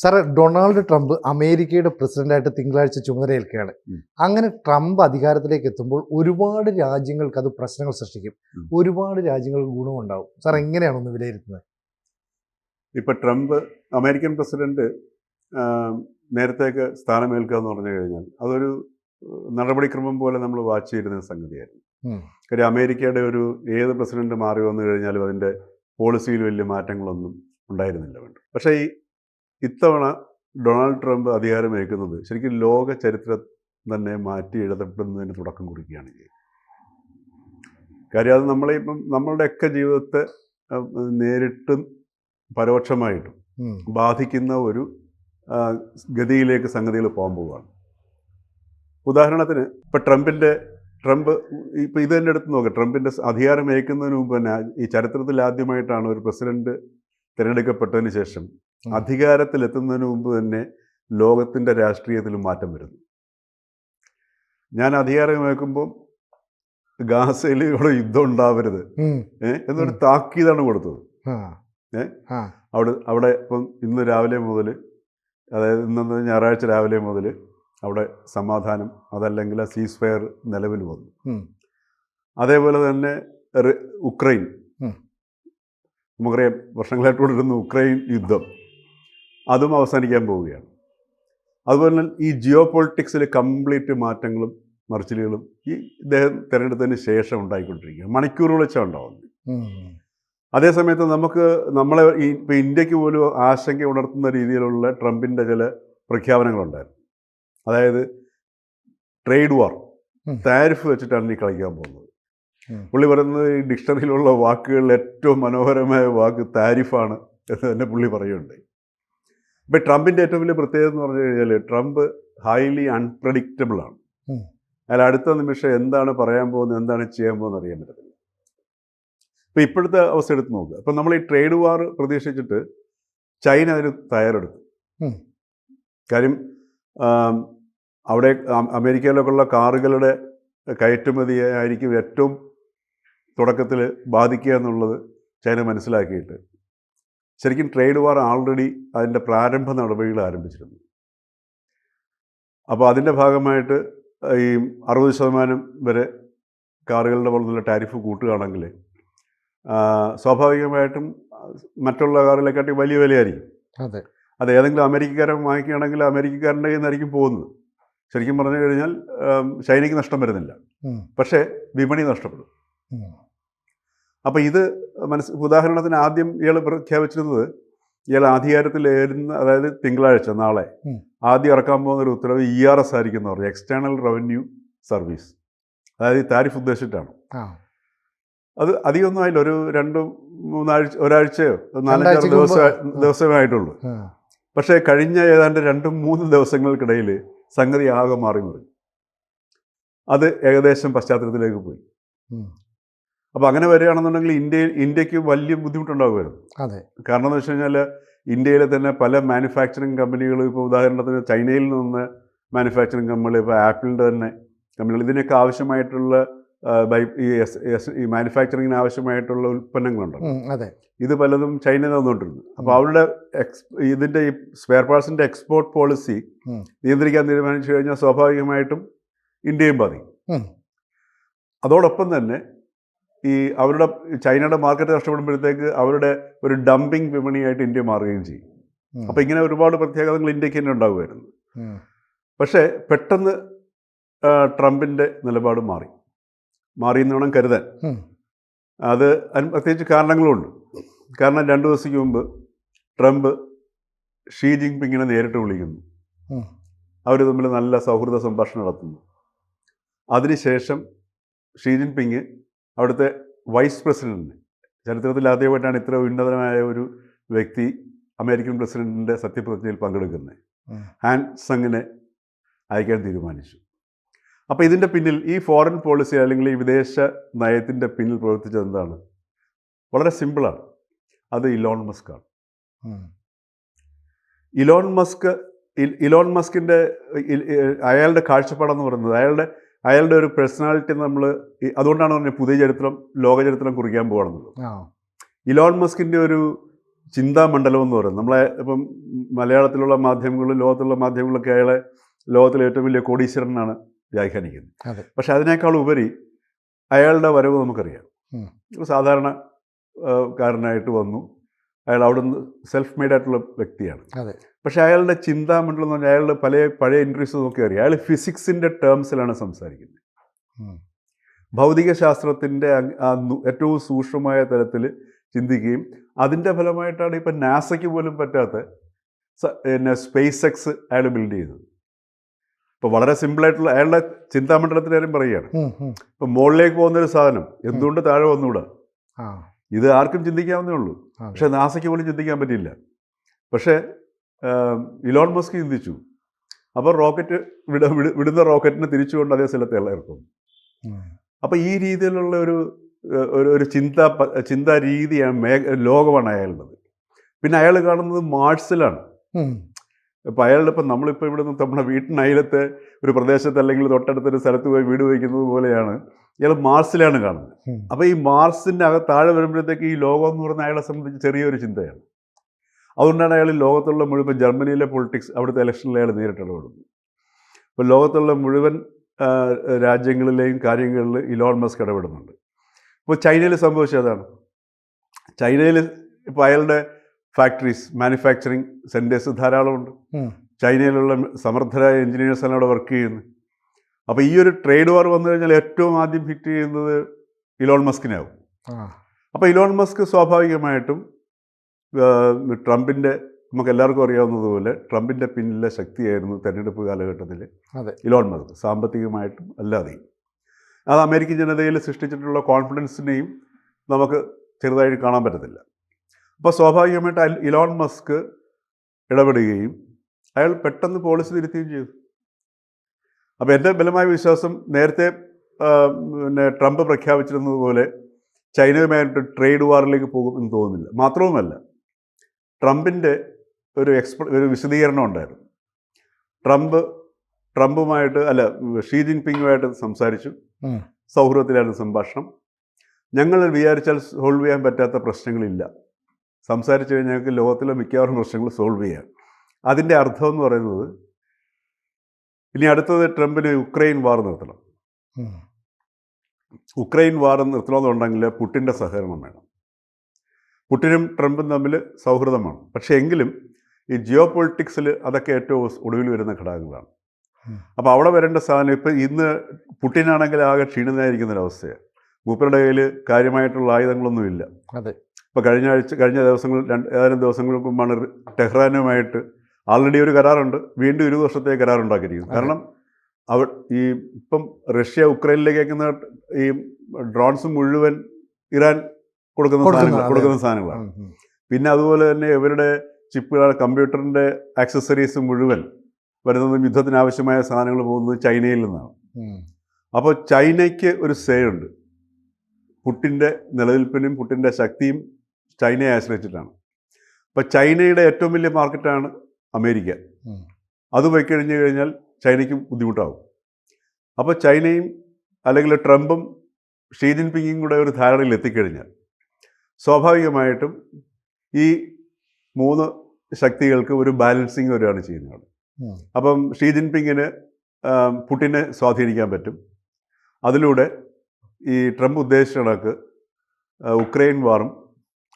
Sir Donald Trump അമേരിക്കയുടെ പ്രസിഡന്റായിട്ട് തിങ്കളാഴ്ച ചുമതലയേൽക്കുകയാണ്. അങ്ങനെ ട്രംപ് അധികാരത്തിലേക്ക് എത്തുമ്പോൾ ഒരുപാട് രാജ്യങ്ങൾക്ക് അത് പ്രശ്നങ്ങൾ സൃഷ്ടിക്കും. ഒരുപാട് രാജ്യങ്ങൾക്ക് ഗുണമുണ്ടാവും. സാർ എങ്ങനെയാണ് ഒന്ന് വിലയിരുത്തുന്നത്? ഇപ്പൊ ട്രംപ് അമേരിക്കൻ പ്രസിഡന്റ് നേരത്തേക്ക് സ്ഥാനമേൽക്കുക എന്ന് പറഞ്ഞു കഴിഞ്ഞാൽ അതൊരു നടപടിക്രമം പോലെ നമ്മൾ വാച്ച് ചെയ്തിരുന്ന സംഗതിയായിരുന്നു. കാര്യം അമേരിക്കയുടെ ഒരു ഏത് പ്രസിഡന്റ് മാറി വന്നു കഴിഞ്ഞാലും അതിന്റെ പോളിസിയിൽ വലിയ മാറ്റങ്ങളൊന്നും ഉണ്ടായിരുന്നില്ല വേണ്ട പക്ഷേ ഈ ഇത്തവണ ഡൊണാൾഡ് ട്രംപ് അധികാരമേൽക്കുന്നത് ശരിക്കും ലോക ചരിത്രം തന്നെ മാറ്റി എഴുതപ്പെടുന്നതിന് തുടക്കം കുറിക്കുകയാണ് ചെയ്യുന്നത് കാര്യം അത് നമ്മളെ ഇപ്പം നമ്മളുടെയൊക്കെ ജീവിതത്തെ നേരിട്ടും പരോക്ഷമായിട്ടും ബാധിക്കുന്ന ഒരു ഗതിയിലേക്ക് സംഗതികൾ പോകാൻ പോവുകയാണ്. ഉദാഹരണത്തിന് ഇപ്പം ട്രംപിന്റെ ട്രംപ് ഇപ്പം ഇത് തന്നെ എടുത്ത് നോക്കാം. ട്രംപിന്റെ അധികാരം ഏൽക്കുന്നതിന് മുമ്പ് തന്നെ ഈ ചരിത്രത്തിൽ ആദ്യമായിട്ടാണ് ഒരു പ്രസിഡന്റ് തിരഞ്ഞെടുക്കപ്പെട്ടതിന് ശേഷം. അധികാരത്തിലെത്തുന്നതിന് മുമ്പ് തന്നെ ലോകത്തിന്റെ രാഷ്ട്രീയത്തിൽ മാറ്റം വരുന്നു. ഞാൻ അധികാരമേക്കുമ്പോൾ ഗാസയിൽ ഇവിടെ യുദ്ധം ഉണ്ടാവരുത്. എന്നൊരു താക്കീതാണ് കൊടുത്തത്? അവിടെ അവിടെ ഇപ്പം ഇന്ന് രാവിലെ മുതൽ അതായത് ഇന്ന് ഞായറാഴ്ച രാവിലെ മുതൽ അവിടെ സമാധാനം അതല്ലെങ്കിൽ സീസ് ഫയർ നിലവിൽ വന്നു. അതേപോലെ തന്നെ ഉക്രൈൻ. നമുക്കറിയാം വർഷങ്ങളായിട്ട് കൊണ്ടിരുന്ന ഉക്രൈൻ യുദ്ധം. അതും അവസാനിക്കാൻ പോവുകയാണ്. അതുപോലെ തന്നെ ഈ ജിയോ പൊളിറ്റിക്സിലെ കംപ്ലീറ്റ് മാറ്റങ്ങളും മറിച്ചിലുകളും ഈ ഇദ്ദേഹം തിരഞ്ഞെടുത്തതിന് ശേഷം ഉണ്ടായിക്കൊണ്ടിരിക്കുകയാണ്. മണിക്കൂറുകൾ വെച്ചാണ് ഉണ്ടാവുന്നത്. അതേസമയത്ത് നമുക്ക് നമ്മളെ ഈ ഇപ്പം ഇന്ത്യയ്ക്ക് പോലും ആശങ്ക ഉണർത്തുന്ന രീതിയിലുള്ള ട്രംപിന്റെ ചില പ്രഖ്യാപനങ്ങളുണ്ടായിരുന്നു. അതായത് ട്രേഡ് വാർ താരിഫ് വെച്ചിട്ടാണ് ഈ കളിക്കാൻ പോകുന്നത്. പുള്ളി പറയുന്നത് ഈ ഡിക്ഷണറിയിലുള്ള വാക്കുകളിൽ ഏറ്റവും മനോഹരമായ വാക്ക് താരിഫാണ് എന്ന് തന്നെ പുള്ളി പറയുന്നുണ്ട്. ഇപ്പം ട്രംപിന്റെ ഏറ്റവും വലിയ പ്രത്യേകത എന്ന് പറഞ്ഞു കഴിഞ്ഞാൽ ട്രംപ് ഹൈലി അൺപ്രഡിക്റ്റബിൾ ആണ്. അതിൽ അയാൾ അടുത്ത നിമിഷം എന്താണ് പറയാൻ പോകുന്നത് എന്താണ് ചെയ്യാൻ പോകുന്നത് അറിയാൻ പറ്റത്തില്ല. ഇപ്പം ഇപ്പോഴത്തെ അവസ്ഥ എടുത്ത് നോക്കുക അപ്പം നമ്മൾ ഈ ട്രേഡ് വാർ പ്രതീക്ഷിച്ചിട്ട് ചൈന അതിന് തയ്യാറെടുത്തു. കാര്യം അവിടെ അമേരിക്കയിലൊക്കെയുള്ള കാറുകളുടെ കയറ്റുമതിയെ ആയിരിക്കും ഏറ്റവും തുടക്കത്തിൽ ബാധിക്കുക എന്നുള്ളത് ചൈന മനസ്സിലാക്കിയിട്ട് ശരിക്കും ട്രേഡ് വാർ ആൾറെഡി അതിന്റെ പ്രാരംഭ നടപടികൾ ആരംഭിച്ചിരുന്നു. അപ്പോൾ അതിന്റെ ഭാഗമായിട്ട് ഈ അറുപത് ശതമാനം വരെ കാറുകളുടെ പുറത്തുള്ള ടാരിഫ് കൂട്ടുകയാണെങ്കിൽ സ്വാഭാവികമായിട്ടും മറ്റുള്ള കാറുകളെക്കാട്ടി വലിയ വിലയായിരിക്കും. അതെ. അത് ഏതെങ്കിലും അമേരിക്കക്കാരൻ വാങ്ങിക്കുകയാണെങ്കിൽ അമേരിക്കക്കാരന്റെ കയ്യിൽ നിന്നായിരിക്കും പോകുന്നത്. ശരിക്കും പറഞ്ഞു കഴിഞ്ഞാൽ ചൈനയ്ക്ക് നഷ്ടം വരുന്നില്ല. പക്ഷേ വിപണി നഷ്ടപ്പെടും. അപ്പോൾ ഇത് മനസ്സ് ഉദാഹരണത്തിന് ആദ്യം ഇയാൾ പ്രഖ്യാപിച്ചിരുന്നത് ഇയാൾ അധികാരത്തിലേരുന്ന അതായത് തിങ്കളാഴ്ച നാളെ ആദ്യം ഇറക്കാൻ പോകുന്ന ഒരു ഉത്തരവ് ഇ ആർ എസ് ആയിരിക്കും എന്ന് പറഞ്ഞു എക്സ്റ്റേണൽ റവന്യൂ സർവീസ് അതായത് ഈ താരിഫ് ഉദ്ദേശിച്ചിട്ടാണ്. അത് അധികമൊന്നും ആയില്ല ഒരു രണ്ട് മൂന്നാഴ്ച ഒരാഴ്ചയോ നാലഞ്ചാറ് ദിവസം ദിവസമേ ആയിട്ടുള്ളൂ. പക്ഷേ കഴിഞ്ഞ ഏതാണ്ട് രണ്ടും മൂന്ന് ദിവസങ്ങൾക്കിടയിൽ സംഗതി ആകെ മാറി മറി അത് ഏകദേശം പശ്ചാത്തലത്തിലേക്ക് പോയി. അപ്പോൾ അങ്ങനെ വരികയാണെന്നുണ്ടെങ്കിൽ ഇന്ത്യ ഇന്ത്യയ്ക്ക് വലിയ ബുദ്ധിമുട്ടുണ്ടാകുമായിരുന്നു അതെ. കാരണം എന്ന് വെച്ച് കഴിഞ്ഞാൽ ഇന്ത്യയിലെ തന്നെ പല മാനുഫാക്ചറിങ് കമ്പനികൾ ഇപ്പോൾ ഉദാഹരണത്തിന് ചൈനയിൽ നിന്ന് മാനുഫാക്ചറിങ് കമ്പനികൾ ഇപ്പോൾ ആപ്പിളിന്റെ തന്നെ കമ്പനികൾ ഇതിനൊക്കെ ആവശ്യമായിട്ടുള്ള ബൈ ഈ എസ് ഈ മാനുഫാക്ചറിങ്ങിന് ആവശ്യമായിട്ടുള്ള ഉൽപ്പന്നങ്ങളുണ്ട്. അതെ. ഇത് പലതും ചൈന തന്നുകൊണ്ടിരുന്നു. അപ്പോൾ അവരുടെ എക്സ് ഇതിന്റെ ഈ സ്പെയർ പാർട്സിന്റെ എക്സ്പോർട്ട് പോളിസി നിയന്ത്രിക്കാൻ തീരുമാനിച്ചു കഴിഞ്ഞാൽ സ്വാഭാവികമായിട്ടും ഇന്ത്യയും ബാധിക്കും. അതോടൊപ്പം തന്നെ ഈ അവരുടെ ചൈനയുടെ മാർക്കറ്റ് നഷ്ടപ്പെടുമ്പോഴത്തേക്ക് അവരുടെ ഒരു ഡംപിങ് വിപണിയായിട്ട് ഇന്ത്യ മാറുകയും ചെയ്യും. അപ്പം അപ്പോൾ ഇങ്ങനെ ഒരുപാട് പ്രത്യാഘാതങ്ങൾ ഇന്ത്യയ്ക്ക് തന്നെ ഉണ്ടാകുമായിരുന്നു പക്ഷേ പെട്ടെന്ന് ട്രംപിന്റെ നിലപാട് മാറി. മാറി എന്ന് വേണം കരുതാൻ. അത് പ്രത്യേകിച്ച് കാരണങ്ങളുണ്ട്. കാരണം രണ്ട് ദിവസത്തേക്ക് മുമ്പ് ട്രംപ് ഷീ ജിൻപിങ്ങിനെ നേരിട്ട് വിളിക്കുന്നു. അവർ തമ്മിൽ നല്ല സൗഹൃദ സംഭാഷണം നടത്തുന്നു. അതിനുശേഷം ഷീ ജിൻപിങ് അവിടുത്തെ വൈസ് പ്രസിഡന്റ് ചരിത്രത്തിൽ ആദ്യമായിട്ടാണ് ഇത്ര ഉന്നതമായ ഒരു വ്യക്തി അമേരിക്കൻ പ്രസിഡന്റിന്റെ സത്യപ്രതിജ്ഞയിൽ പങ്കെടുക്കുന്നത്. ഹാൻഡ് ഹാൻ സങ്ങിനെ അയക്കാൻ തീരുമാനിച്ചു. അപ്പോൾ ഇതിന്റെ പിന്നിൽ ഈ ഫോറിൻ പോളിസി അല്ലെങ്കിൽ ഈ വിദേശ നയത്തിന്റെ പിന്നിൽ പ്രവർത്തിച്ചത് എന്താണ്? വളരെ സിമ്പിളാണ് അത് ഇലോൺ മസ്ക് ആണ്. ഇലോൺ മസ്ക് ഇലോൺ മസ്കിന്റെ അയാളുടെ കാഴ്ചപ്പാടെന്ന് പറയുന്നത് അയാളുടെ അയാളുടെ ഒരു പേഴ്സണാലിറ്റി നമ്മൾ അതുകൊണ്ടാണ് പറഞ്ഞത് പുതിയ ചരിത്രം ലോക ചരിത്രം കുറിക്കാൻ പോകണമെന്നുള്ളത് ഇലോൺ മസ്കിന്റെ ഒരു ചിന്താമണ്ഡലം എന്ന് പറയുന്നത്. നമ്മളെ ഇപ്പം മലയാളത്തിലുള്ള മാധ്യമങ്ങളും ലോകത്തുള്ള മാധ്യമങ്ങളൊക്കെ അയാളെ ലോകത്തിലെ ഏറ്റവും വലിയ കോടീശ്വരനാണ് വ്യാഖ്യാനിക്കുന്നത്. പക്ഷെ അതിനേക്കാൾ ഉപരി അയാളുടെ വരവ് നമുക്കറിയാം. സാധാരണ കാരനായിട്ട് വന്നു. അയാൾ അവിടുന്ന് സെൽഫ് മെയ്ഡ് ആയിട്ടുള്ള വ്യക്തിയാണ്. പക്ഷേ അയാളുടെ ചിന്താമണ്ഡലം എന്ന് പറഞ്ഞാൽ അയാളുടെ പല പഴയ ഇൻട്രീസ് നോക്കി അറിയാം. അയാൾ ഫിസിക്സിന്റെ ടേംസിലാണ് സംസാരിക്കുന്നത്. ഭൗതികശാസ്ത്രത്തിന്റെ ഏറ്റവും സൂക്ഷ്മമായ തലത്തിൽ ചിന്തിക്കുകയും അതിന്റെ ഫലമായിട്ടാണ് ഇപ്പം നാസയ്ക്ക് പോലും പറ്റാത്ത പിന്നെ സ്പേസ് എക്സ് അയാൾ ബിൽഡ് ചെയ്തത്. ഇപ്പോൾ വളരെ സിമ്പിളായിട്ടുള്ള അയാളുടെ ചിന്താമണ്ഡലത്തിന്റെ കാര്യം പറയുകയാണ്. ഇപ്പം മുകളിലേക്ക് പോകുന്നൊരു സാധനം എന്തുകൊണ്ട് താഴെ വന്നുകൂടാ? ഇത് ആർക്കും ചിന്തിക്കാവുന്നേ ഉള്ളൂ. പക്ഷെ നാസയ്ക്ക് പോലും ചിന്തിക്കാൻ പറ്റില്ല പക്ഷേ ഇലോൺ മസ്ക് ചിന്തിച്ചു. അപ്പോൾ റോക്കറ്റ് വിട വിട- വിടുന്ന റോക്കറ്റിനെ തിരിച്ചുകൊണ്ട് അതേ സ്ഥലത്ത് ഇറക്കും. അപ്പോൾ ഈ രീതിയിലുള്ള ഒരു ഒരു ഒരു ചിന്ത ചിന്താ രീതിയാണ് മേ ലോകമാണ് അയാളുള്ളത് പിന്നെ അയാൾ കാണുന്നത് മാർസിലാണ്. ഉം. ഇപ്പോൾ അയാളുടെ ഇപ്പം നമ്മളിപ്പോൾ ഇവിടെ നിന്ന് നമ്മുടെ വീട്ടിനയലത്തെ ഒരു പ്രദേശത്ത് അല്ലെങ്കിൽ തൊട്ടടുത്തൊരു സ്ഥലത്ത് പോയി വീട് വയ്ക്കുന്നത് പോലെയാണ്. ഇയാൾ മാർസിലാണ് കാണുന്നത്. അപ്പോൾ ഈ മാർസിന്റെ അകത്ത് താഴെ വരുമ്പോഴത്തേക്ക് ഈ ലോകം എന്ന് പറഞ്ഞാൽ അയാളെ സംബന്ധിച്ച് ചെറിയൊരു ചിന്തയാണ്. അതുകൊണ്ടാണ് അയാൾ ലോകത്തുള്ള മുഴുവൻ ജർമ്മനിയിലെ പൊളിറ്റിക്സ് അവിടുത്തെ ഇലക്ഷനിൽ അയാൾ നേരിട്ട് ഇടപെടുന്നത് അപ്പോൾ ലോകത്തുള്ള മുഴുവൻ രാജ്യങ്ങളിലെയും കാര്യങ്ങളിൽ ഇലോൺ മസ്ക് ഇടപെടുന്നുണ്ട്. ഇപ്പോൾ ചൈനയിൽ സംഭവിച്ചതാണ് ചൈനയിൽ ഇപ്പോൾ അയാളുടെ ഫാക്ടറീസ് മാനുഫാക്ചറിങ് സെന്റേഴ്സ് ധാരാളമുണ്ട്. ചൈനയിലുള്ള സമർത്ഥരായ എഞ്ചിനീയേഴ്സാണ് അവിടെ വർക്ക് ചെയ്യുന്നത്. അപ്പോൾ ഈ ഒരു ട്രേഡ് വാർ വന്നു കഴിഞ്ഞാൽ ഏറ്റവും ആദ്യം ഹിറ്റ് ചെയ്യുന്നത് ഇലോൺ മസ്കിനാവും. അപ്പോൾ ഇലോൺ മസ്ക് സ്വാഭാവികമായിട്ടും ട്രംപിന്റെ നമുക്ക് എല്ലാവർക്കും അറിയാവുന്നതുപോലെ ട്രംപിന്റെ പിന്നിലെ ശക്തിയായിരുന്നു തെരഞ്ഞെടുപ്പ് കാലഘട്ടത്തിൽ. ഇലോൺ മസ്ക് സാമ്പത്തികമായിട്ടും അല്ലാതെയും അത് അമേരിക്കൻ ജനതയിൽ സൃഷ്ടിച്ചിട്ടുള്ള കോൺഫിഡൻസിനെയും നമുക്ക് ചെറുതായിട്ട് കാണാൻ പറ്റത്തില്ല. അപ്പോൾ സ്വാഭാവികമായിട്ട് അയാൾ ഇലോൺ മസ്ക് ഇടപെടുകയും അയാൾ പെട്ടെന്ന് പോളിസി തിരുത്തുകയും ചെയ്തു. അപ്പോൾ എന്റെ ബലമായ വിശ്വാസം നേരത്തെ പിന്നെ ട്രംപ് പ്രഖ്യാപിച്ചിരുന്നതുപോലെ ചൈനയുമായിട്ട് ട്രേഡ് വാറിലേക്ക് പോകും എന്ന് തോന്നുന്നില്ല. മാത്രവുമല്ല ട്രംപിന്റെ ഒരു എക്സ്പ ഒരു വിശദീകരണം ഉണ്ടായിരുന്നു. ട്രംപ് ട്രംപുമായിട്ട് അല്ല ഷീ ജിൻപിങ്ങുമായിട്ട് സംസാരിച്ചു. സൗഹൃദത്തിലായിരുന്നു സംഭാഷണം. ഞങ്ങൾ വിചാരിച്ചാൽ സോൾവ് ചെയ്യാൻ പറ്റാത്ത പ്രശ്നങ്ങളില്ല. സംസാരിച്ചു കഴിഞ്ഞാൽ ഞങ്ങൾക്ക് ലോകത്തിലെ മിക്കവാറും പ്രശ്നങ്ങൾ സോൾവ് ചെയ്യാം. അതിന്റെ അർത്ഥം എന്ന് പറയുന്നത് ഇനി അടുത്തത് ട്രംപിന് ഉക്രൈൻ വാർ നിർത്തണം. ഉക്രൈൻ വാർ നിർത്തണമെന്നുണ്ടെങ്കിൽ പുട്ടിന്റെ സഹകരണം വേണം. പുട്ടിനും ട്രംപും തമ്മിൽ സൗഹൃദമാണ്. പക്ഷേ എങ്കിലും ഈ ജിയോ പൊളിറ്റിക്സിൽ അതൊക്കെ ഏറ്റവും ഒടുവിൽ വരുന്ന ഘടകങ്ങളാണ്. അപ്പോൾ അവിടെ വരേണ്ട സാധനം ഇപ്പം ഇന്ന് പുട്ടിനാണെങ്കിൽ ആകെ ക്ഷീണിതനായിരിക്കുന്ന ഒരവസ്ഥയാണ്. മൂപ്പരുടെ കയ്യിൽ കാര്യമായിട്ടുള്ള ആയുധങ്ങളൊന്നുമില്ല. അതെ. ഇപ്പോൾ കഴിഞ്ഞ ആഴ്ച കഴിഞ്ഞ ദിവസങ്ങൾ രണ്ട് ഏതാനും ദിവസങ്ങൾക്ക് മുമ്പാണ് ടെഹ്റാനുമായിട്ട് ആൾറെഡി ഒരു കരാറുണ്ട്. വീണ്ടും ഒരു വർഷത്തെ കരാറുണ്ടാക്കിയിരിക്കുന്നു കാരണം അവ ഈ ഇപ്പം റഷ്യ ഉക്രൈനിലേക്ക് അയക്കുന്ന ഈ ഡ്രോൺസ് മുഴുവൻ ഇറാൻ കൊടുക്കുന്ന സാധനങ്ങൾ കൊടുക്കുന്ന സാധനങ്ങളാണ്. പിന്നെ അതുപോലെ തന്നെ ഇവരുടെ ചിപ്പുകൾ കമ്പ്യൂട്ടറിന്റെ ആക്സസറീസ് മുഴുവൻ വരുന്നത് യുദ്ധത്തിന് ആവശ്യമായ സാധനങ്ങൾ പോകുന്നത് ചൈനയിൽ നിന്നാണ്. അപ്പോൾ ചൈനയ്ക്ക് ഒരു സേ ഉണ്ട്. പുട്ടിന്റെ നിലനിൽപ്പിനും പുട്ടിന്റെ ശക്തിയും ചൈനയെ ആശ്രയിച്ചിട്ടാണ്. അപ്പോൾ ചൈനയുടെ ഏറ്റവും വലിയ മാർക്കറ്റാണ് അമേരിക്ക. അത് പോയി കഴിഞ്ഞ് കഴിഞ്ഞാൽ ചൈനയ്ക്കും ബുദ്ധിമുട്ടാവും. അപ്പോൾ ചൈനയും അല്ലെങ്കിൽ ട്രംപും ഷീ ജിൻപിങ്ങും കൂടെ ഒരു ധാരണയിൽ എത്തിക്കഴിഞ്ഞാൽ സ്വാഭാവികമായിട്ടും ഈ മൂന്ന് ശക്തികൾക്ക് ഒരു ബാലൻസിങ് വരികയാണ് ചെയ്യുന്നത്. അപ്പം ഷീ ജിൻപിങ്ങിന് പുട്ടിനെ പുടിനെ സ്വാധീനിക്കാൻ പറ്റും. അതിലൂടെ ഈ ട്രംപ് ഉദ്ദേശിച്ച കണക്ക് ഉക്രൈൻ വാറും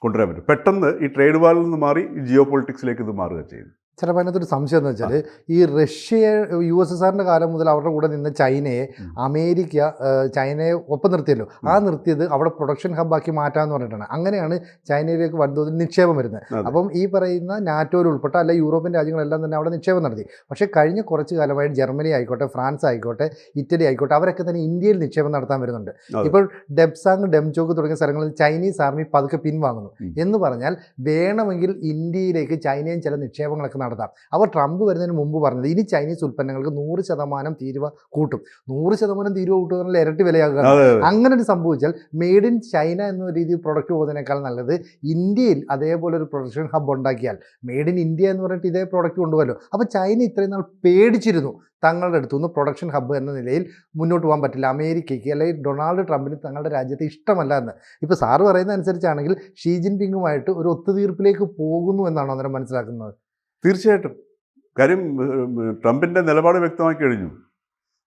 കൊണ്ടുവരാൻ പറ്റും. പെട്ടെന്ന് ഈ ട്രേഡ് വാറിൽ നിന്ന് മാറി ജിയോ പൊളിറ്റിക്സിലേക്ക് ഇത് മാറുക ചെയ്യുന്നു ചിലപ്പോൾ അതിനകത്തൊരു സംശയം എന്ന് വെച്ചാൽ ഈ റഷ്യ യു എസ് എസ് ആറിന്റെ കാലം മുതൽ അവരുടെ കൂടെ നിന്ന ചൈനയെ അമേരിക്ക ചൈനയെ ഒപ്പം നിർത്തിയല്ലോ. ആ നിർത്തിയത് അവിടെ പ്രൊഡക്ഷൻ ഹബ്ബാക്കി മാറ്റാമെന്ന് പറഞ്ഞിട്ടാണ്. അങ്ങനെയാണ് ചൈനയിലേക്ക് വൻതോതിൽ നിക്ഷേപം വരുന്നത്. അപ്പം ഈ പറയുന്ന നാറ്റോയിൽ ഉൾപ്പെട്ട അല്ല യൂറോപ്യൻ രാജ്യങ്ങളെല്ലാം തന്നെ അവിടെ നിക്ഷേപം നടത്തി. പക്ഷേ കഴിഞ്ഞ കുറച്ച് കാലമായി ജർമ്മനി ആയിക്കോട്ടെ ഫ്രാൻസ് ആയിക്കോട്ടെ ഇറ്റലി ആയിക്കോട്ടെ അവരൊക്കെ തന്നെ ഇന്ത്യയിൽ നിക്ഷേപം നടത്താൻ വരുന്നുണ്ട്. ഇപ്പോൾ ഡെബ്സാങ് ഡെംചോക്ക് തുടങ്ങിയ സ്ഥലങ്ങളിൽ ചൈനീസ് ആർമി പതുക്കെ പിൻവാങ്ങുന്നു. എന്ന് പറഞ്ഞാൽ വേണമെങ്കിൽ ഇന്ത്യയിലേക്ക് ചൈനയും ചില നിക്ഷേപങ്ങളൊക്കെ നടത്താം. അവർ ട്രംപ് വരുന്നതിന് മുമ്പ് പറഞ്ഞത് ഇനി ചൈനീസ് ഉൽപ്പന്നങ്ങൾക്ക് നൂറ് ശതമാനം തീരുവ കൂട്ടും. നൂറ് ശതമാനം തീരുവ കൂട്ടുക ഇരട്ടി വിലയാകുക അങ്ങനെ ഒരു സംഭവിച്ചാൽ മെയ്ഡ് ഇൻ ചൈന എന്ന രീതിയിൽ പ്രൊഡക്റ്റ് പോകുന്നതിനേക്കാൾ നല്ലത് ഇന്ത്യയിൽ അതേപോലെ ഒരു പ്രൊഡക്ഷൻ ഹബ്ബ് ഉണ്ടാക്കിയാൽ മെയ്ഡ് ഇൻ ഇന്ത്യ എന്ന് പറഞ്ഞിട്ട് ഇതേ പ്രൊഡക്റ്റ് കൊണ്ടുവല്ലോ അപ്പോൾ ചൈന ഇത്രയും നാൾ പേടിച്ചിരുന്നു തങ്ങളുടെ അടുത്തു നിന്ന് പ്രൊഡക്ഷൻ ഹബ്ബ് എന്ന നിലയിൽ മുന്നോട്ട് പോകാൻ പറ്റില്ല. അമേരിക്കയ്ക്ക് അല്ലെങ്കിൽ ഡൊണാൾഡ് ട്രംപിന് തങ്ങളുടെ രാജ്യത്തെ ഇഷ്ടമല്ല എന്ന്. ഇപ്പോൾ സാറ് പറയുന്ന അനുസരിച്ചാണെങ്കിൽ ഷീ ജിൻപിങ്ങുമായിട്ട് ഒരു ഒത്തുതീർപ്പിലേക്ക് പോകുന്നു എന്നാണോ അന്നേരം മനസ്സിലാക്കുന്നത്? തീർച്ചയായിട്ടും. കാര്യം ട്രംപിന്റെ നിലപാട് വ്യക്തമാക്കി കഴിഞ്ഞു.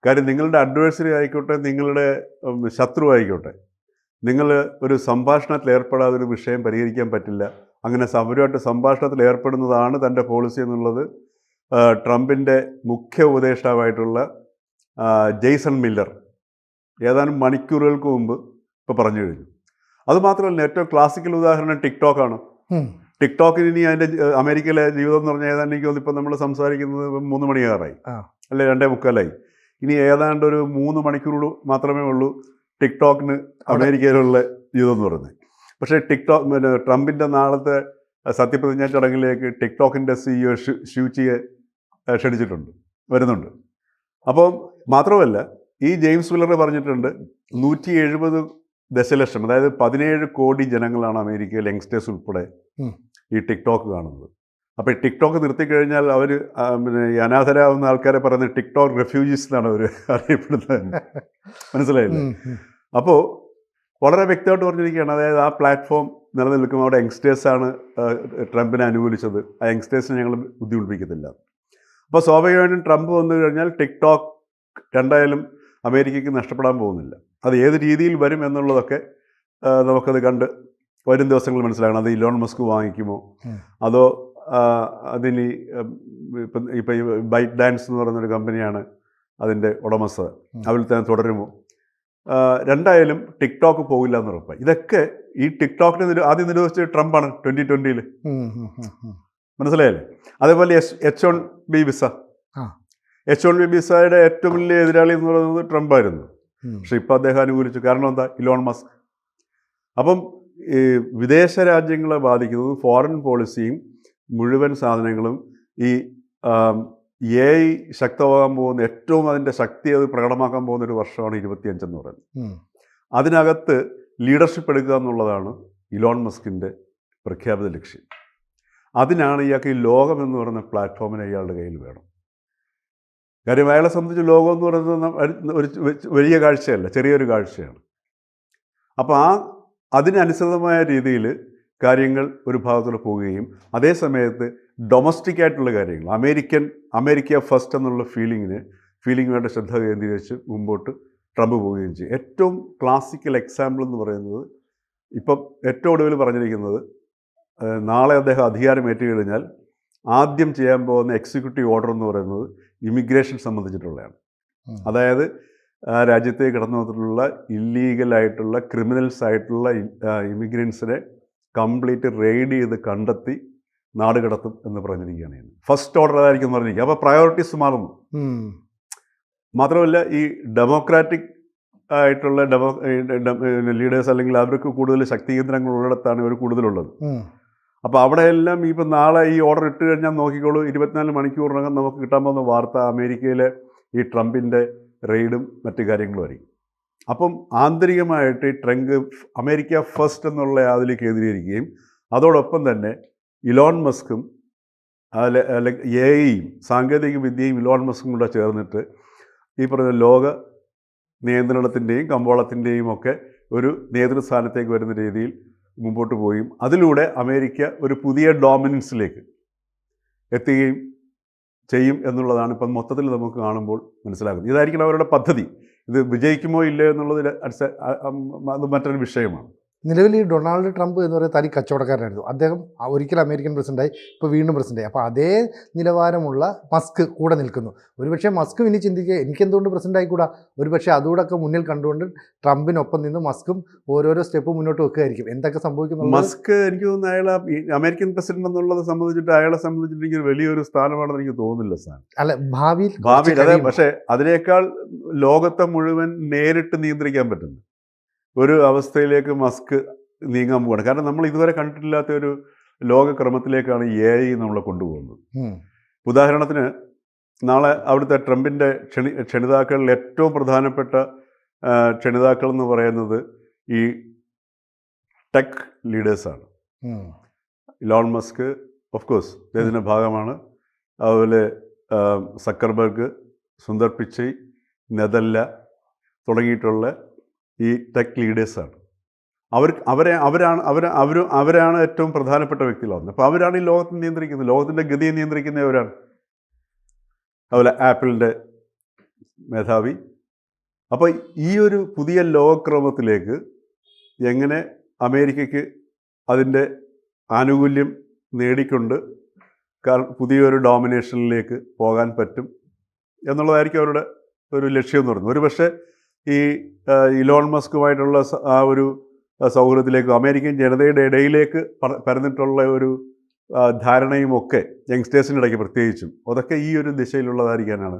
കാര്യം നിങ്ങളുടെ അഡ്വേഴ്സറി ആയിക്കോട്ടെ നിങ്ങളുടെ ശത്രു ആയിക്കോട്ടെ നിങ്ങൾ ഒരു സംഭാഷണത്തിൽ ഏർപ്പെടാതെ ഒരു വിഷയം പരിഹരിക്കാൻ പറ്റില്ല. അങ്ങനെ അവരുമായിട്ട് സംഭാഷണത്തിൽ ഏർപ്പെടുന്നതാണ് തന്റെ പോളിസി എന്നുള്ളത്. ട്രംപിന്റെ മുഖ്യ ഉപദേഷ്ടാവായിട്ടുള്ള ജെയ്സൺ മില്ലർ. ഏതാനും മണിക്കൂറുകൾക്ക് മുമ്പ് ഇപ്പോൾ പറഞ്ഞു കഴിഞ്ഞു. അതുമാത്രമല്ല ഏറ്റവും ക്ലാസിക്കൽ ഉദാഹരണം ടിക്ടോക്കാണ്. ടിക്ടോക്കിന് ഇനി അതിന്റെ അമേരിക്കയിലെ ജീവിതം എന്ന് പറഞ്ഞാൽ ഏതാണ്ട് എനിക്ക് ഇപ്പം നമ്മൾ സംസാരിക്കുന്നത് മൂന്ന് മണിയാറായി. അല്ലെ രണ്ടേ മുക്കാലായി. ഇനി ഏതാണ്ട് ഒരു മൂന്ന് മണിക്കൂർ മാത്രമേ ഉള്ളൂ ടിക്ടോക്കിന് അമേരിക്കയിലുള്ള ജീവിതം എന്ന് പറയുന്നത്. പക്ഷേ ടിക്ടോക്ക് പിന്നെ ട്രംപിന്റെ നാളത്തെ സത്യപ്രതിജ്ഞാ ചടങ്ങിലേക്ക് ടിക്ടോക്കിന്റെ സിഇഒ ഷ്യൂച്ചിയെ ഏഹ്, ക്ഷണിച്ചിട്ടുണ്ട് വരുന്നുണ്ട്. അപ്പോൾ മാത്രമല്ല ഈ ജെയിംസ് വില്ലർ പറഞ്ഞിട്ടുണ്ട് നൂറ്റി എഴുപത് ദശലക്ഷം അതായത് പതിനേഴ് കോടി ജനങ്ങളാണ് അമേരിക്കയിൽ യങ്സ്റ്റേഴ്സ് ഉൾപ്പെടെ. ഈ ടിക്ടോക്ക് കാണുന്നത്. അപ്പോൾ ഈ ടിക്ടോക്ക് നിർത്തിക്കഴിഞ്ഞാൽ അവർ പിന്നെ ഈ അനാഥരാകുന്ന ആൾക്കാരെ പറയുന്നത് ടിക്ടോക്ക് റെഫ്യൂജീസ് എന്നാണ് അവർ അറിയപ്പെടുന്നത്. മനസ്സിലായില്ലേ. അപ്പോൾ വളരെ വ്യക്തമായിട്ട് പറഞ്ഞിരിക്കുകയാണ് അതായത് ആ പ്ലാറ്റ്ഫോം നിലനിൽക്കും. അവിടെ യങ്സ്റ്റേഴ്സാണ് ട്രംപിനെ അനുകൂലിച്ചത്. ആ യങ്സ്റ്റേഴ്സിനെ ഞങ്ങൾ ബുദ്ധിമുട്ടിപ്പിക്കത്തില്ല. അപ്പോൾ സ്വാഭാവികമായിട്ടും ട്രംപ് വന്നു കഴിഞ്ഞാൽ ടിക്ടോക്ക് രണ്ടായാലും അമേരിക്കയ്ക്ക് നഷ്ടപ്പെടാൻ പോകുന്നില്ല. അത് ഏത് രീതിയിൽ വരും എന്നുള്ളതൊക്കെ നമുക്കത് കണ്ട് വരും ദിവസങ്ങൾ മനസ്സിലാകണം അത് ഇലോൺ മസ്ക് വാങ്ങിക്കുമോ? അതോ അതിന് ഇപ്പം ഇപ്പം ഈ ബൈറ്റ് ഡാൻസ് എന്ന് പറയുന്നൊരു കമ്പനിയാണ് അതിന്റെ ഉടമസ്ഥ. ഉം. അതിൽ തന്നെ തുടരുമോ? രണ്ടായാലും ടിക്ടോക്ക് പോകില്ല എന്ന് ഉറപ്പായി ഇതൊക്കെ ഈ ടിക്ടോക്കിനെ ആദ്യം നിരോധിച്ചത് ട്രംപാണ് ട്വന്റി ട്വന്റിയിൽ. മനസ്സിലായല്ലേ? അതേപോലെ H H one B visa. H one B വിസയുടെ ഏറ്റവും വലിയ എതിരാളി എന്ന് പറയുന്നത് ട്രംപായിരുന്നു. പക്ഷെ ഇപ്പം അദ്ദേഹം അനുകൂലിച്ചു. കാരണം എന്താ? Elon Musk. അപ്പം ഈ വിദേശ രാജ്യങ്ങളെ ബാധിക്കുന്നത് ഫോറിൻ പോളിസിയും മുഴുവൻ സാധനങ്ങളും ഈ എ ഐ ശക്തമാകാൻ പോകുന്ന ഏറ്റവും അതിന്റെ ശക്തി അത് പ്രകടമാക്കാൻ പോകുന്ന ഒരു വർഷമാണ് ഇരുപത്തിയഞ്ചെന്ന് പറയുന്നത്. അതിനകത്ത് ലീഡർഷിപ്പ് എടുക്കുക എന്നുള്ളതാണ് ഇലോൺ മസ്കിന്റെ പ്രഖ്യാപിത ലക്ഷ്യം. അതിനാണ് ഇയാൾക്ക് ഈ ലോകം എന്ന് പറയുന്ന പ്ലാറ്റ്ഫോമിന് ഇയാളുടെ കയ്യിൽ വേണം. കാര്യം അയാളെ സംബന്ധിച്ച് ലോകം എന്ന് പറയുന്നത് ഒരു വലിയ കാഴ്ചയല്ല ചെറിയൊരു കാഴ്ചയാണ്. അപ്പോൾ ആ അതിനനുസൃതമായ രീതിയിൽ കാര്യങ്ങൾ ഒരു ഭാഗത്തൂടെ പോവുകയും അതേ സമയത്ത് ഡൊമസ്റ്റിക് ആയിട്ടുള്ള കാര്യങ്ങൾ അമേരിക്കൻ അമേരിക്ക ഫസ്റ്റ് എന്നുള്ള ഫീലിങ്ങിന് ഫീലിംഗ് വേണ്ട ശ്രദ്ധ കേന്ദ്രീകരിച്ച് മുമ്പോട്ട് ട്രംപ് പോവുകയും ചെയ്യും. ഏറ്റവും ക്ലാസിക്കൽ എക്സാമ്പിൾ എന്ന് പറയുന്നത് ഇപ്പം ഏറ്റവും ഒടുവിൽ പറഞ്ഞിരിക്കുന്നത് നാളെ അദ്ദേഹം അധികാരം ഏറ്റുകഴിഞ്ഞാൽ ആദ്യം ചെയ്യാൻ പോകുന്ന എക്സിക്യൂട്ടീവ് ഓർഡർ എന്ന് പറയുന്നത് ഇമിഗ്രേഷൻ സംബന്ധിച്ചിട്ടുള്ളതാണ്. അതായത് ആ രാജ്യത്തേക്ക് കടന്നു വന്നിട്ടുള്ള ഇല്ലീഗലായിട്ടുള്ള ക്രിമിനൽസ് ആയിട്ടുള്ള ഇമിഗ്രൻസിനെ കംപ്ലീറ്റ് റെയ്ഡ് ചെയ്ത് കണ്ടെത്തി നാട് കടത്തും എന്ന് പറഞ്ഞിരിക്കുകയാണ് ഫസ്റ്റ് ഓർഡർ അതായിരിക്കും എന്ന് പറഞ്ഞിരിക്കുക. അപ്പോൾ പ്രയോറിറ്റീസ് മാറുന്നു. മാത്രമല്ല ഈ ഡെമോക്രാറ്റിക് ആയിട്ടുള്ള ഡെമോ ലീഡേഴ്സ് അല്ലെങ്കിൽ അവർക്ക് കൂടുതൽ ശക്തി കേന്ദ്രങ്ങൾ ഉള്ളിടത്താണ് ഇവർ കൂടുതലുള്ളത്. അപ്പോൾ അവിടെയെല്ലാം ഇപ്പം നാളെ ഈ ഓർഡർ ഇട്ട് കഴിഞ്ഞാൽ നോക്കിക്കോളൂ ഇരുപത്തിനാല് മണിക്കൂറിനകം നമുക്ക് കിട്ടാൻ പോകുന്ന വാർത്ത അമേരിക്കയിലെ ഈ ട്രംപിന്റെ റെയ്ഡും മറ്റു കാര്യങ്ങളും ആയിരിക്കും. അപ്പം ആന്തരികമായിട്ട് ഈ ട്രംപ് അമേരിക്ക ഫസ്റ്റ് എന്നുള്ള അതിൽ കേന്ദ്രീകരിക്കുകയും അതോടൊപ്പം തന്നെ ഇലോൺ മസ്കും എ ഐയും സാങ്കേതിക വിദ്യയും ഇലോൺ മസ്കും കൂടെ ചേർന്നിട്ട് ഈ പറഞ്ഞ ലോക നിയന്ത്രണത്തിന്റെയും കമ്പോളത്തിന്റെയും ഒക്കെ ഒരു നേതൃസ്ഥാനത്തേക്ക് വരുന്ന രീതിയിൽ മുമ്പോട്ട് പോയും. അതിലൂടെ അമേരിക്ക ഒരു പുതിയ ഡോമിനൻസിലേക്ക് എത്തുകയും ചെയ്യും എന്നുള്ളതാണ് ഇപ്പം മൊത്തത്തിൽ നമുക്ക് കാണുമ്പോൾ മനസ്സിലാക്കുന്നത് ഇതായിരിക്കണം അവരുടെ പദ്ധതി. ഇത് വിജയിക്കുമോ ഇല്ലയോ എന്നുള്ളതിൽ അത് മറ്റൊരു വിഷയമാണ്. നിലവിൽ ഈ ഡൊണാൾഡ് ട്രംപ് എന്ന് പറയുന്ന തനി കച്ചവടക്കാരനായിരുന്നു. അദ്ദേഹം ഒരിക്കൽ അമേരിക്കൻ പ്രസിഡന്റായി ഇപ്പോൾ വീണ്ടും പ്രസിഡന്റായി അപ്പോൾ അതേ നിലവാരമുള്ള മസ്ക് കൂടെ നിൽക്കുന്നു. ഒരുപക്ഷെ മസ്കും ഇനി ചിന്തിക്കുക എനിക്കെന്തുകൊണ്ട് പ്രസിഡന്റ് ആയിക്കൂടാ ഒരുപക്ഷെ അതുകൂടൊക്കെ മുന്നിൽ കണ്ടുകൊണ്ട് ട്രംപിനൊപ്പം നിന്ന് മസ്കും ഓരോരോ സ്റ്റെപ്പ് മുന്നോട്ട് വെക്കുകയായിരിക്കും. എന്തൊക്കെ സംഭവിക്കുന്നു മസ്ക് എനിക്ക് തോന്നുന്നു അയാൾ അമേരിക്കൻ പ്രസിഡന്റ് എന്നുള്ളത് സംബന്ധിച്ചിട്ട് അയാളെ സംബന്ധിച്ചിട്ട് എനിക്ക് വലിയൊരു സ്ഥാനമാണെന്ന് എനിക്ക് തോന്നുന്നില്ല സാർ. അല്ല ഭാവിയിൽ ഭാവിയിൽ അതെ പക്ഷേ അതിനേക്കാൾ ലോകത്തെ മുഴുവൻ നേരിട്ട് നിയന്ത്രിക്കാൻ പറ്റുന്നു. ഒരു അവസ്ഥയിലേക്ക് മസ്ക് നീങ്ങാൻ പോവാണ്. കാരണം നമ്മൾ ഇതുവരെ കണ്ടിട്ടില്ലാത്ത ഒരു ലോകക്രമത്തിലേക്കാണ് എ ഐ നമ്മളെ കൊണ്ടുപോകുന്നത്. ഉദാഹരണത്തിന് നാളെ അവിടുത്തെ ട്രംപിന്റെ ക്ഷണി ക്ഷണിതാക്കളിൽ ഏറ്റവും പ്രധാനപ്പെട്ട ക്ഷണിതാക്കൾ എന്ന് പറയുന്നത് ഈ ടെക് ലീഡേഴ്സാണ് ലോൺ മസ്ക് ഓഫ് കോഴ്സ് ഇതിന്റെ ഭാഗമാണ്. അതുപോലെ സക്കർബർഗ് സുന്ദർ പിച്ചൈ നെതല്ല തുടങ്ങിയിട്ടുള്ള ഈ ടെക് ലീഡേഴ്സാണ് അവർ അവരെ അവരാണ് അവർ അവർ അവരാണ് ഏറ്റവും പ്രധാനപ്പെട്ട വ്യക്തികളാവുന്നത്. അപ്പോൾ അവരാണ് ഈ ലോകത്തെ നിയന്ത്രിക്കുന്നത്. ലോകത്തിന്റെ ഗതിയെ നിയന്ത്രിക്കുന്നവരാണ് അതുപോലെ ആപ്പിളിന്റെ മേധാവി. അപ്പോൾ ഈ ഒരു പുതിയ ലോകക്രമത്തിലേക്ക് എങ്ങനെ അമേരിക്കയ്ക്ക് അതിന്റെ ആനുകൂല്യം നേടിക്കൊണ്ട് പുതിയൊരു ഡോമിനേഷനിലേക്ക് പോകാൻ പറ്റും എന്നുള്ളതായിരിക്കും അവരുടെ ഒരു ലക്ഷ്യം എന്ന് പറയുന്നത്. ഒരു പക്ഷേ ഈ ഇലോൺ മസ്കുമായിട്ടുള്ള ആ ഒരു സൗഹൃദത്തിലേക്ക് അമേരിക്കൻ ജനതയുടെ ഇടയിലേക്ക് പരന്നിട്ടുള്ള ഒരു ധാരണയും ഒക്കെ യങ്സ്റ്റേഴ്സിന്റെ ഇടയ്ക്ക് പ്രത്യേകിച്ചും അതൊക്കെ ഈ ഒരു ദിശയിലുള്ളതായിരിക്കാനാണ്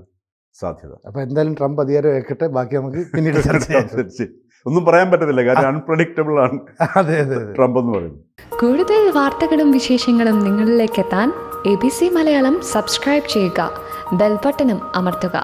സാധ്യത. അപ്പോൾ എന്തായാലും ട്രംപ് അധികാരം ഏക്കട്ടെ ബാക്കി നമുക്ക് പിന്നീട് ചർച്ച ചെയ്യാം. ഒന്നും പറയാൻ പറ്റത്തില്ല കാരണം അൺപ്രഡിക്റ്റബിൾ ആണ്. അതെ അതെ അതെ. ട്രംപ് എന്ന് പറയുന്നത്. കൂടുതൽ വാർത്തകളും വിശേഷങ്ങളും നിങ്ങളിലേക്ക് എത്താൻ A B C Malayalam subscribe ചെയ്യുക ബെൽബട്ടനും അമർത്തുക.